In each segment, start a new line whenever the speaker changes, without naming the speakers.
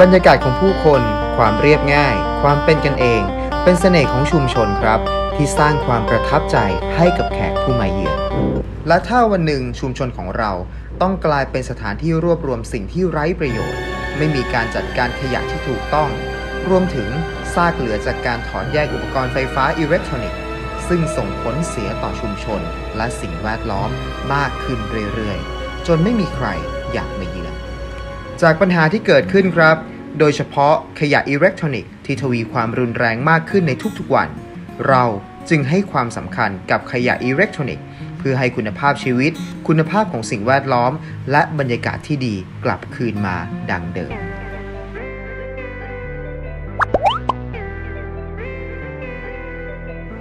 บรรยากาศของผู้คน ความเรียบง่าย ความเป็นกันเอง เป็นเสน่ห์ของชุมชนครับ ที่สร้างความประทับใจให้กับแขกผู้มาเยือน และถ้าวันหนึ่งชุมชนของเราต้องกลายเป็นสถานที่รวบรวมสิ่งที่ไร้ประโยชน์ ไม่มีการจัดการขยะที่ถูกต้อง รวมถึงซากเหลือจากการถอนแยกอุปกรณ์ไฟฟ้าอิเล็กทรอนิกส์ซึ่งส่งผลเสียต่อชุมชน และสิ่งแวดล้อมมากขึ้นเรื่อยๆ จนไม่มีใครอยากมาเยือน จากปัญหาที่เกิดขึ้นครับ โดยเฉพาะขยะอิเล็กทรอนิกส์ที่ทวีความรุนแรงมากขึ้นในทุกๆวัน เราจึงให้ความสำคัญกับขยะอิเล็กทรอนิกส์เพื่อให้คุณภาพชีวิต คุณภาพของสิ่งแวดล้อม และบรรยากาศที่ดีกลับคืนมาดังเดิม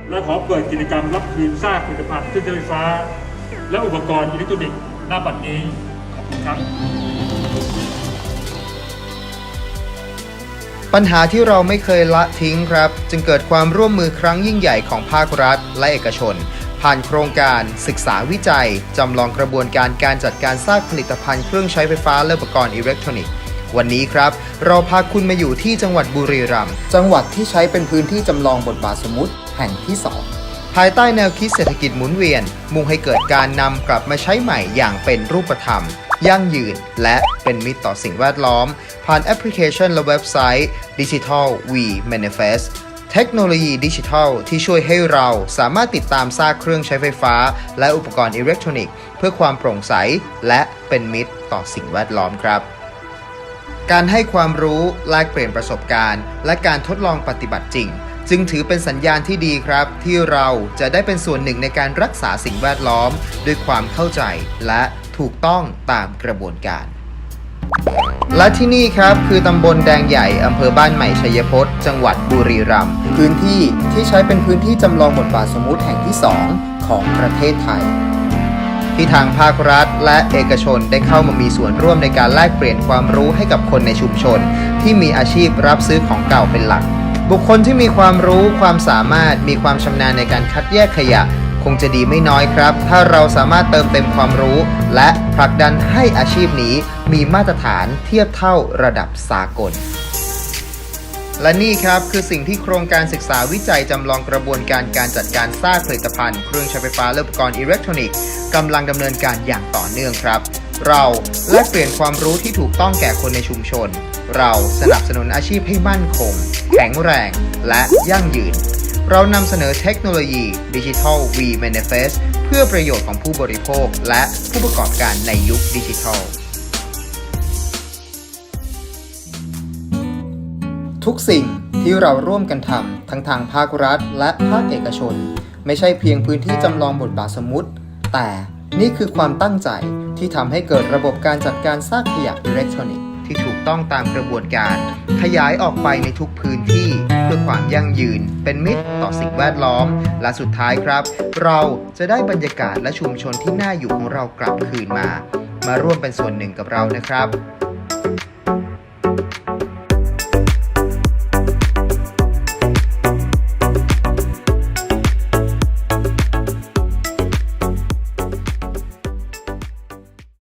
และขอเปิดกิจกรรมรับคืนซากผลิตภัณฑ์เครื่องใช้ไฟฟ้า และอุปกรณ์อิเล็กทรอนิกส์หน้าบัดนี้ ขอบคุณครับ
ปัญหาที่เราไม่เคยละทิ้งครับ จึงเกิดความร่วมมือครั้งยิ่งใหญ่ของภาครัฐ และเอกชน ผ่านโครงการศึกษาวิจัย จำลองกระบวนการการจัดการซากผลิตภัณฑ์เครื่องใช้ไฟฟ้าและอุปกรณ์อิเล็กทรอนิกส์วันนี้ครับ เราพาคุณมาอยู่ที่จังหวัดบุรีรัมย์จังหวัดที่ใช้เป็นพื้นที่จำลองบทบาทสมมติแห่งที่ 2 ภายใต้แนวคิดเศรษฐกิจหมุนเวียน มุ่งให้เกิดการนำกลับมาใช้ใหม่อย่างเป็นรูปธรรม ยั่งยืน และเป็นมิตรต่อสิ่งแวดล้อม ผ่านแอปพลิเคชันและเว็บไซต์ Digital V Manifest เทคโนโลยีดิจิทัลที่ช่วยให้เราสามารถติดตามซากเครื่องใช้ไฟฟ้า และอุปกรณ์อิเล็กทรอนิกส์เพื่อความโปร่งใส และเป็นมิตรต่อสิ่งแวดล้อมครับ การให้ความรู้แลกเปลี่ยนประสบการณ์ และการทดลองปฏิบัติจริง จึงถือเป็นสัญญาณที่ดีครับ ที่เราจะได้เป็นส่วนหนึ่งในการรักษาสิ่งแวดล้อม ด้วยความเข้าใจและ ถูกต้องตามกระบวนการ และที่นี่ครับคือตำบลแดงใหญ่อำเภอบ้านใหม่ชัยพจน์จังหวัดบุรีรัมย์พื้นที่ที่ใช้เป็นพื้นที่จำลองบทบาทสมมุติแห่งที่ 2 ของประเทศไทยที่ทางภาครัฐและเอกชนได้เข้ามามีส่วนร่วมในการแลกเปลี่ยนความรู้ให้กับคนในชุมชน ที่มีอาชีพรับซื้อของเก่าเป็นหลัก บุคคลที่มีความรู้ความสามารถมีความชำนาญในการคัดแยกขยะ งจะดีไม่น้อยครับ ถ้าเราสามารถเติมเต็มความรู้ และผลักดันให้อาชีพนี้มีมาตรฐานเทียบเท่าระดับสากลและนี่ครับคือสิ่งที่โครงการศึกษาวิจัยจำลองกระบวนการการจัดการซากผลิตภัณฑ์เครื่องใช้ไฟฟ้าและอุปกรณ์อิเล็กทรอนิกส์กำลังดำเนินการอย่างต่อเนื่องครับ เราแลกเปลี่ยนความรู้ที่ถูกต้องแก่คนในชุมชน เราสนับสนุนอาชีพให้มั่นคง แข็งแรง และยั่งยืน เรานำเสนอเทคโนโลยี Digital V Manifest เพื่อประโยชน์ของผู้บริโภค และผู้ประกอบการในยุคดิจิทัล ทุกสิ่งที่เราร่วมกันทำทั้งทางภาครัฐ และภาคเอกชน ไม่ใช่เพียงพื้นที่จำลองบทบาทสมมติ แต่นี่คือความตั้งใจที่ทำให้เกิดระบบการจัดการซากขยะอิเล็กทรอนิกส์ ที่ถูกต้องตามกระบวนการ ขยายออกไปในทุกพื้นที่เพื่อความยั่งยืน เป็นมิตรต่อสิ่งแวดล้อม และสุดท้ายครับ เราจะได้บรรยากาศและชุมชนที่น่าอยู่ของเรากลับคืนมา มาร่วมเป็นส่วนหนึ่งกับเรานะครับ